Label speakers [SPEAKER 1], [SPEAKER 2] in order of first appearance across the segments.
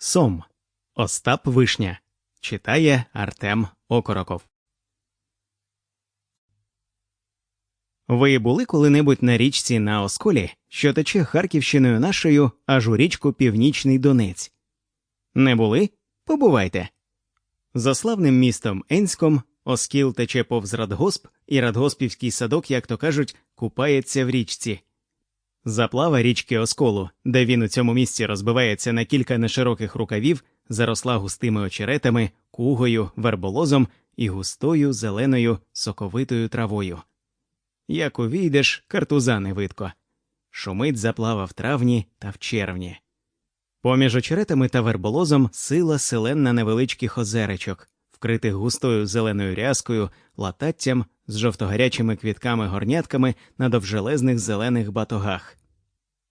[SPEAKER 1] Сом. Остап Вишня. Читає Артем Окороков. Ви були коли-небудь на річці на Осколі, що тече Харківщиною нашою аж у річку Північний Донець? Не були? Побувайте. За славним містом Енськом Оскіл тече повз Радгосп, і Радгоспівський садок, як то кажуть, купається в річці. Заплава річки Осколу, де він у цьому місці розбивається на кілька нешироких рукавів, заросла густими очеретами, кугою, верболозом і густою зеленою соковитою травою. Як увійдеш, картуза не видко. Шумить заплава в травні та в червні. Поміж очеретами та верболозом сила селен невеличких озеречок, вкритих густою зеленою рязкою, лататтям з жовтогарячими квітками-горнятками на довжелезних зелених батогах.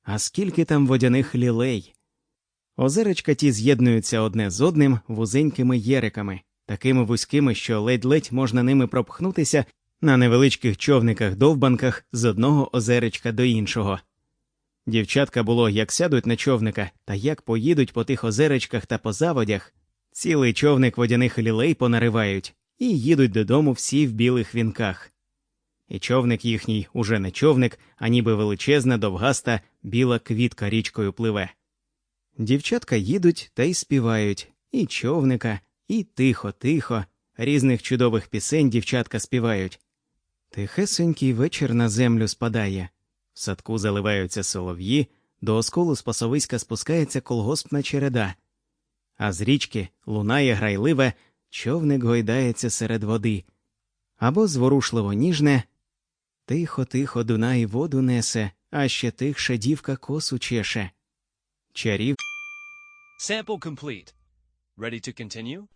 [SPEAKER 1] А скільки там водяних лілей. Озеречка ті з'єднуються одне з одним вузенькими єриками, такими вузькими, що ледь-ледь можна ними пропхнутися на невеличких човниках-довбанках з одного озеречка до іншого. Дівчатка було, як сядуть на човника та як поїдуть по тих озеречках та по заводях, цілий човник водяних лілей понаривають і їдуть додому всі в білих вінках. І човник їхній уже не човник, а ніби величезна, довгаста, біла квітка річкою пливе. Дівчатка їдуть та й співають і човника, і тихо-тихо, різних чудових пісень дівчатка співають. Тихесенький вечір на землю спадає, в садку заливаються солов'ї, до осколу з пасовиська спускається колгоспна череда, а з річки лунає грайливе, човник гойдається серед води, або зворушливо ніжне. Тихо, тихо, Дунай воду несе, а ще тихше дівка косу чеше. Чарів
[SPEAKER 2] Sample complete. Ready to continue?